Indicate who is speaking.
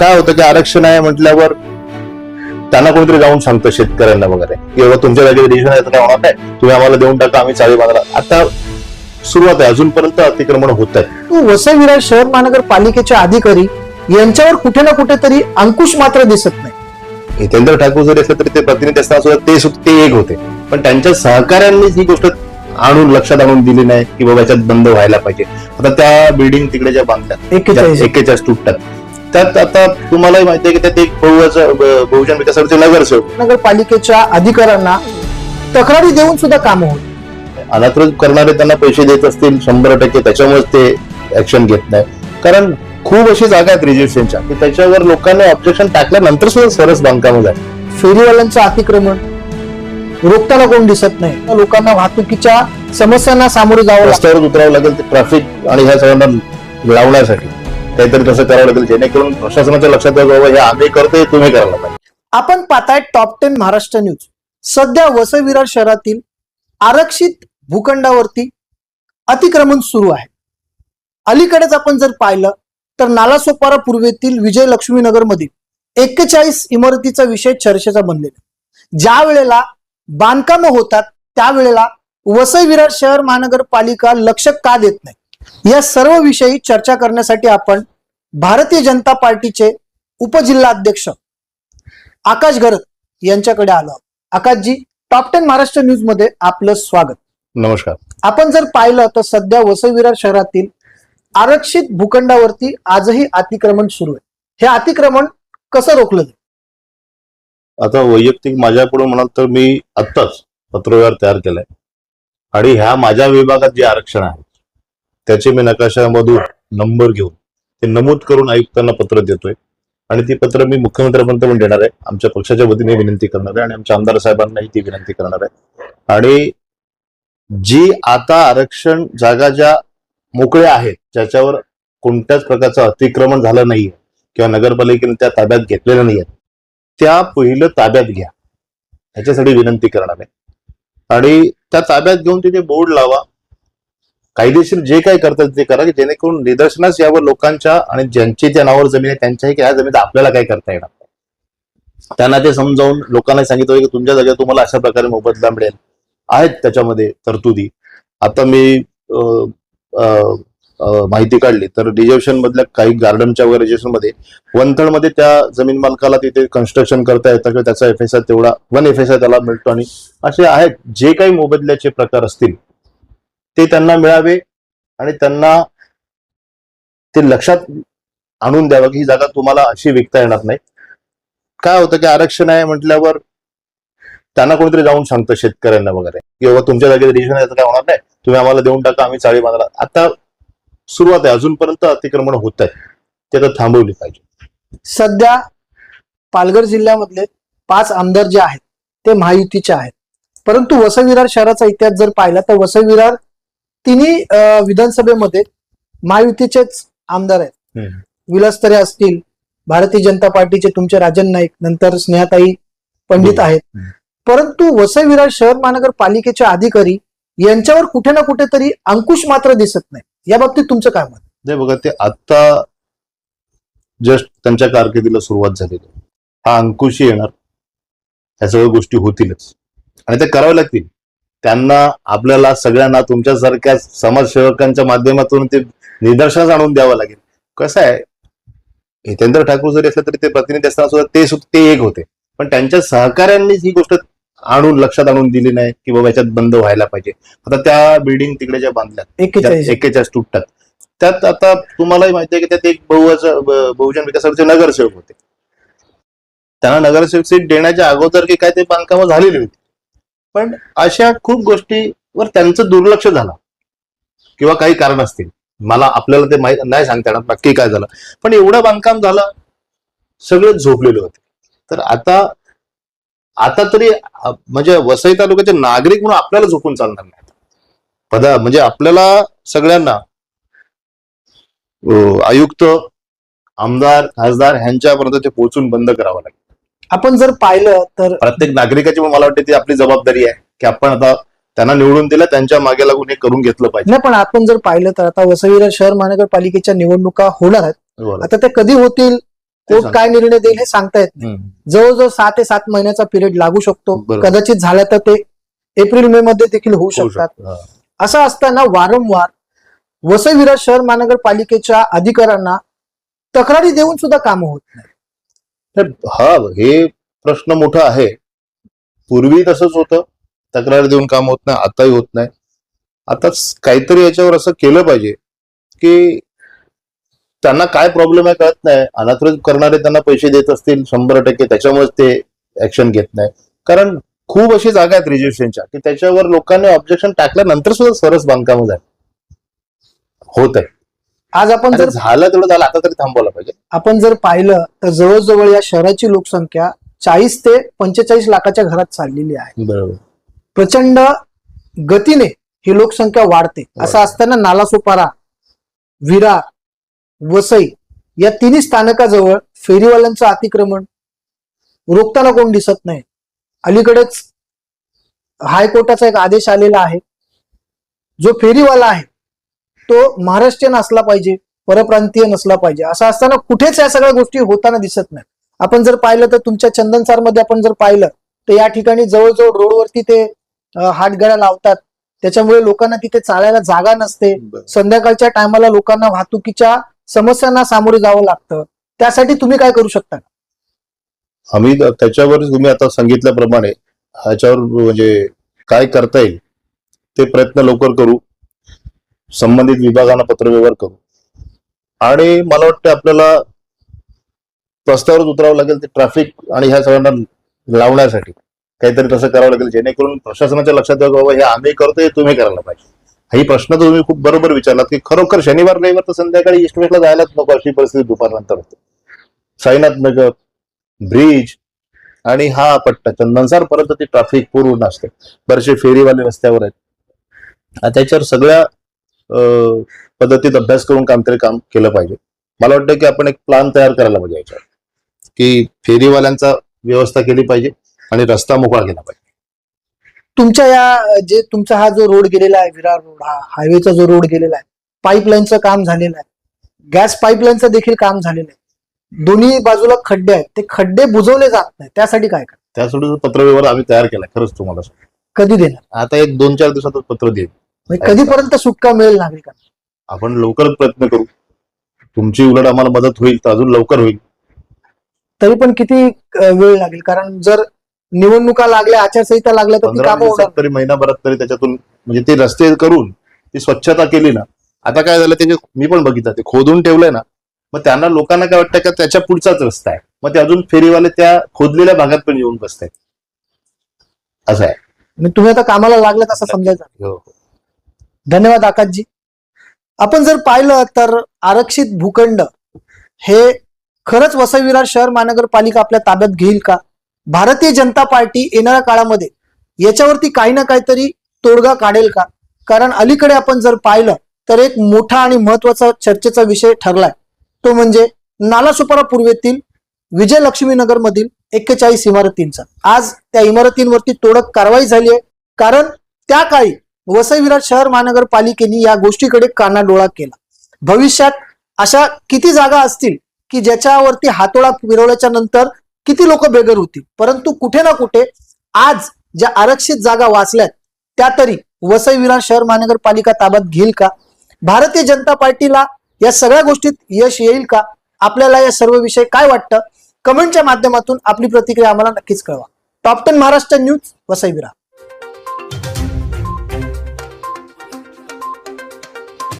Speaker 1: काय होतं की आरक्षण आहे म्हटल्यावर त्यांना कोणीतरी जाऊन सांगतं शेतकऱ्यांना वगैरे. बाबा तुमच्या जागेवर रिजन आहे तर काय होणार नाही. तुम्ही आम्हाला देऊन टाका आम्ही चाळी बांधला आता सुरुवात आहे अजूनपर्यंत अतिक्रमण होत आहे
Speaker 2: वसई विरार शहर महानगरपालिकेचे अधिकारी यांच्यावर कुठे ना कुठेतरी अंकुश मात्र दिसत नाही.
Speaker 1: हितेंद्र ठाकूर जरी असले तरी ते प्रतिनिधी असताना सुद्धा ते सुद्धा ते एक होते. पण त्यांच्या सहकाऱ्यांनीच ही गोष्ट आणून लक्षात आणून दिली नाही की बाबा याच्यात बंद व्हायला पाहिजे. आता त्या बिल्डिंग तिकडे ज्या बांधल्या
Speaker 2: एकेचाळीस.
Speaker 1: तुटतात. त्यात आता तुम्हालाही माहिती आहे की त्यात एक बहुजन बहुजन विकास आघाडीचे नगरसेवक.
Speaker 2: नगरपालिकेच्या अधिकाऱ्यांना तक्रारी देऊन सुद्धा कामं होत
Speaker 1: अनाथृत करणारे त्यांना पैसे देत असतील शंभर टक्के त्याच्यामुळेच ते ऍक्शन घेत नाही. कारण खूप अशी जागा आहेत रजिस्ट्रेशनच्या की त्याच्यावर लोकांनी ऑब्जेक्शन टाकल्यानंतर सुद्धा सरस बांधकाम झाली.
Speaker 2: फेरीवाल्यांचं अतिक्रमण. रोखताना कोण दिसत नाही. लोकांना वाहतुकीच्या समस्यांना सामोरे जावं
Speaker 1: रस्त्यावर उतरावं लागेल ते ट्रॅफिक आणि ह्या सगळ्यांना लावण्यासाठी काहीतरी तसं करावं लागेल जेणेकरून प्रशासनाच्या लक्षात बाबा हे आम्ही करतोय तुम्ही करायला पाहिजे.
Speaker 2: आपण पाहताय टॉप टेन महाराष्ट्र न्यूज सध्या वसई विरार शहरातील आरक्षित भूखंडावरती अतिक्रमण सुरू आहे. अलीकडेच आपण जर पाहिलं तर नालासोपारा पूर्वेतील विजयलक्ष्मी नगर मधील एक्केचाळीस इमारतीचा विषय चर्चेचा बनलेला ज्या वेळेला बांधकामं होतात त्यावेळेला वसई विरार शहर महानगरपालिका लक्ष का देत नाही? या सर्व विषयी चर्चा करण्यासाठी आपण भारतीय जनता पार्टीचे उपजिल्हाध्यक्ष आकाश गरत यांच्याकडे आलो आहोत. आकाशजी टॉप टेन महाराष्ट्र न्यूजमध्ये आपलं स्वागत.
Speaker 1: नमस्कार.
Speaker 2: आपण जर पाहिलं तर सध्या वसई विरार शहरातील आरक्षित भूखंडावरती आजही अतिक्रमण सुरू आहे. हे अतिक्रमण कसं रोखलं जाईल?
Speaker 1: आता वैयक्तिक माझ्याकडून म्हणाल तर मी आत्ताच पत्रव्यवहार तयार केलाय. आणि ह्या माझ्या विभागात जे आरक्षण आहे त्याचे मी नकाशामधून नंबर घेऊन ते नमूद करून आयुक्तांना पत्र देतोय. आणि ती पत्र मी मुख्यमंत्र्यांपर्यंत पण देणार आहे. आमच्या पक्षाच्या वतीने विनंती करणार आहे आणि आमच्या आमदार साहेबांनाही ती विनंती करणार आहे. आणि जी आता आरक्षण जागा ज्या मोकळ्या आहेत ज्याच्यावर कोणत्याच प्रकारचं अतिक्रमण झालं नाहीये किंवा नगरपालिकेने त्या ताब्यात घेतलेल्या नाहीयेत त्या पहिलं ताब्यात घ्या. ह्याच्यासाठी विनंती करणार आहे. आणि त्या ताब्यात घेऊन तिथे बोर्ड लावा. कायदेशीर जे काय करतात ते करा की जेणेकरून निदर्शनास यावर लोकांच्या आणि ज्यांची त्या नावावर जमीन आहे त्यांच्याही की ह्या जमीन आपल्याला काय करता येणार नाही. त्यांना ते समजावून लोकांना सांगितलं की तुमच्या जागेवर तुम्हाला अशा प्रकारे मोबदला मिळेल. आहेत त्याच्यामध्ये तरतुदी. आता मी माहिती काढली तर रिझर्वेशन मधल्या काही गार्डनच्या वगैरे रिझर्वेशनमध्ये वनथळमध्ये त्या जमीन मालकाला तिथे कन्स्ट्रक्शन करता येतं किंवा त्याचा एफ एस आय तेवढा वन एफ एस आय त्याला मिळतो आणि असे आहेत जे काही मोबदल्याचे प्रकार असतील ते त्यांना मिळावे आणि त्यांना ते लक्षात आणून द्यावं की ही जागा तुम्हाला अशी विकता येणार नाही. काय होतं की आरक्षण आहे म्हटल्यावर त्यांना कोणीतरी जाऊन सांगतं शेतकऱ्यांना वगैरे की बाबा तुमच्या जागेवर रिजन काय होणार नाही तुम्ही आम्हाला देऊन टाका आम्ही चाळी बांधला आता सुरुवात आहे अजूनपर्यंत अतिक्रमण होत आहे ते आता थांबवली पाहिजे
Speaker 2: सध्या पालघर जिल्ह्यामधले पाच आमदार जे आहेत ते महायुतीचे आहेत परंतु वसई विरार शहराचा इतिहास जर पाहिला तर वसई विरार तिन्ही विधानसभेमध्ये महायुतीचेच आमदार आहेत. विलासतरे असतील भारतीय जनता पार्टीचे तुमचे राजन नाईक नंतर स्नेहाताई पंडित. आहेत. परंतु वसई विरार शहर महानगरपालिकेचे अधिकारी यांच्यावर कुठे ना कुठेतरी अंकुश मात्र दिसत नाही या बाबतीत तुमचं काय मत?
Speaker 1: नाही बघा ते आता जस्ट त्यांच्या कारकिर्दीला सुरुवात झालेली आहे. हा अंकुशी येणार. ह्या सगळ्या गोष्टी होतीलच. आणि ते करावे लागतील. त्यांना आपल्याला सगळ्यांना तुमच्यासारख्या समाजसेवकांच्या माध्यमातून ते निदर्शनास आणून द्यावं लागेल. कसं आहे हितेंद्र ठाकूर जरी असले तरी ते प्रतिनिधी असताना सुद्धा ते सुद्धा ते एक होते. पण त्यांच्या सहकार्यांनीच ही गोष्ट आणून लक्षात आणून दिली नाही की बाबा याच्यात बंद व्हायला पाहिजे. आता त्या बिल्डिंग तिकडे ज्या बांधल्या
Speaker 2: एकेचाळीस.
Speaker 1: तुटतात. त्यात आता तुम्हालाही माहिती आहे की त्यात एक बहुजन बहुजन विकास आघाडीचे नगरसेवक होते. त्यांना नगरसेवक सीट देण्याच्या अगोदर की काय ते बांधकामं झालेली होती. पण अशा खूप गोष्टीवर त्यांचं दुर्लक्ष झालं. किंवा काही कारण असतील. मला आपल्याला ते माहीत नाही सांगता येणार नक्की काय झालं. पण एवढं बांधकाम झालं सगळे झोपलेले होते. तर आता आता तरी म्हणजे वसई तालुक्याचे नागरिक म्हणून आपल्याला झोपून चालणार नाही पदा म्हणजे आपल्याला सगळ्यांना आयुक्त आमदार खासदार ह्यांच्यापर्यंत ते पोहोचून बंद करावं लागेल.
Speaker 2: आपण जर पाहिलं तर
Speaker 1: प्रत्येक नागरिकाची मला वाटते ती आपली जबाबदारी आहे की आपण आता त्यांना निवडून दिलं त्यांच्या मागे लागून हे करून घेतलं पाहिजे.
Speaker 2: नाही पण आपण जर पाहिलं तर आता वसई विरार शहर महानगरपालिकेच्या निवडणुका होणार आहेत. आता ते कधी होतील कोर्ट काय निर्णय देईल हे सांगता येत नाही. जवळजवळ सहा ते सात महिन्याचा पिरियड लागू शकतो. कदाचित झालं तर ते एप्रिल मे मध्ये देखील होऊ शकतात.
Speaker 1: शकतं.
Speaker 2: असं असताना वारंवार वसई विरार शहर महानगरपालिकेच्या अधिकाऱ्यांना तक्रारी देऊन सुद्धा कामं होत नाही.
Speaker 1: तर हा हे प्रश्न मोठा आहे. पूर्वी तसंच होतं. तक्रार देऊन काम होत नाही आताही होत नाही. आता काहीतरी याच्यावर असं केलं पाहिजे की त्यांना काय प्रॉब्लेम आहे कळत नाही. अनाथृत करणारे त्यांना पैसे देत असतील शंभर टक्के. त्याच्यामुळेच ते ऍक्शन घेत नाही. कारण खूप अशी जागा आहेत रिजिस्ट्रेशनच्या की त्याच्यावर लोकांनी ऑब्जेक्शन टाकल्यानंतर सुद्धा सरस बांधकाम झालं. होत आहे.
Speaker 2: आज आपण जर
Speaker 1: झालं तेवढं झालं आता तरी थांबवलं पाहिजे.
Speaker 2: आपण जर पाहिलं तर जवळजवळ या शहराची लोकसंख्या चाळीस ते पंचेचाळीस लाखाच्या घरात चाललेली आहे.
Speaker 1: बरोबर.
Speaker 2: प्रचंड गतीने ही लोकसंख्या वाढते. असं असताना नालासोपारा विरार वसई या तिन्ही स्थानकाजवळ फेरीवाल्यांचं अतिक्रमण. रोखताना कोण दिसत नाही. अलीकडेच हायकोर्टाचा एक आदेश आलेला आहे. जो फेरीवाला आहे तो महाराष्ट्रीयन असला पाहिजे परप्रांतीय नसला पाहिजे. असं असताना कुठेच या सगळ्या गोष्टी होताना दिसत नाही. आपण जर पाहिलं तर तुमच्या चंदनसारमध्ये आपण जर पाहिलं तर या ठिकाणी जवळजवळ रोडवरती ते अं, हातगाड्या लावतात. त्याच्यामुळे लोकांना तिथे चालायला जागा नसते. संध्याकाळच्या टायमाला लोकांना वाहतुकीच्या समस्यांना सामोरे जावं लागतं. त्यासाठी तुम्ही काय करू शकता?
Speaker 1: आम्ही त्याच्यावर तुम्ही आता सांगितल्याप्रमाणे ह्याच्यावर म्हणजे काय करता येईल ते प्रयत्न लवकर करू. संबंधित विभागांना पत्रव्यवहार करू. आणि मला वाटतं आपल्याला रस्त्यावर उतरावं लागेल ते ट्रॅफिक आणि ह्या सगळ्यांना लावण्यासाठी. काहीतरी तसं करावं लागेल जेणेकरून प्रशासनाच्या लक्षात येईल बाबा हे आम्ही करतोय तुम्ही करायला पाहिजे. ही प्रश्न तर तुम्ही खूप बरोबर विचारलात की खरोखर शनिवार रविवार तर संध्याकाळी ईस्ट वेस्टला जायलाच नको अशी परिस्थिती दुपारनंतर होते. साईनाथ नगर ब्रिज आणि हा पट्टा चंदनसार परत ते ट्रॅफिक पूर्ण असते. बरेचसे फेरीवाले रस्त्यावर आहेत. त्याच्यावर सगळ्या पद्धतीत अभ्यास करून काम तरी काम केलं पाहिजे. मला वाटतं की आपण एक प्लान तयार करायला पाहिजे याच्यावर. की फेरीवाल्यांचा व्यवस्था केली पाहिजे आणि रस्ता मोकळा केला पाहिजे.
Speaker 2: तुमच्या या जे तुमचा हा जो रोड गेलेला आहे विरार रोड हा हायवेचा जो रोड गेलेला आहे पाईपलाईनचं काम झालेलं आहे. गॅस पाईपलाईनचं देखील काम झालेलं आहे. दोन्ही बाजूला खड्डे आहेत. ते खड्डे बुजवले जात नाही त्यासाठी काय करा
Speaker 1: त्यासाठी पत्रव्यवहार आम्ही तयार केलाय खरंच तुम्हाला सांगतो.
Speaker 2: कधी देणार?
Speaker 1: आता एक दोन चार दिवसातच पत्र देईल.
Speaker 2: म्हणजे कधीपर्यंत सुटका मिळेल नागरिकांना?
Speaker 1: आपण लवकरच प्रयत्न करू. तुमची उलट आम्हाला मदत होईल तर अजून लवकर होईल.
Speaker 2: तरी पण किती अं, वेळ लागेल? कारण जर निवडणुका लागल्या आचारसंहिता लागल्या तर ती
Speaker 1: पंधरा
Speaker 2: कामं होणार.
Speaker 1: दिवसात तरी महिनाभरात तरी त्याच्यातून म्हणजे ते रस्ते करून ती स्वच्छता केली ना आता काय झालं त्याचे मी पण बघितलं ते खोदून ठेवलंय ना मग त्यांना लोकांना काय वाटतं का त्याच्या पुढचाच रस्ता आहे? मग ते अजून फेरीवाले त्या खोदलेल्या भागात पण येऊन बसतायत. असं आहे.
Speaker 2: तुम्ही आता कामाला लागलात असं समजायचं.
Speaker 1: हो.
Speaker 2: धन्यवाद आकाशजी. आपण जर पाहिलं तर आरक्षित भूखंड हे खरंच वसई विरार शहर महानगरपालिका आपल्या ताब्यात घेईल का? भारतीय जनता पार्टी येणाऱ्या काळामध्ये याच्यावरती काही ना काहीतरी तोडगा काढेल का? कारण अलीकडे आपण जर पाहिलं तर एक मोठा आणि महत्त्वाचा चर्चेचा विषय ठरलाय. तो म्हणजे नालासोपारा पूर्वेतील विजयलक्ष्मी मधील एक्केचाळीस इमारतींचा. आज त्या इमारतींवरती तोडक कारवाई झाली आहे कारण त्या काळी वसई विराट शहर महानगरपालिकेने या गोष्टीकडे कानाडोळा केला. भविष्यात अशा किती जागा असतील की ज्याच्यावरती हातोळा फिरवल्याच्या नंतर किती लोक बेघर होतील परंतु कुठे ना कुठे आज ज्या आरक्षित जागा वाचल्यात त्या तरी वसई विरार शहर महानगरपालिका ताब्यात घेईल का? भारतीय जनता पार्टीला या सगळ्या गोष्टीत यश येईल का? आपल्याला या सर्व विषय काय वाटतं? कमेंटच्या माध्यमातून आपली प्रतिक्रिया आम्हाला नक्कीच कळवा. Top ten Maharashtra news Vasai Virar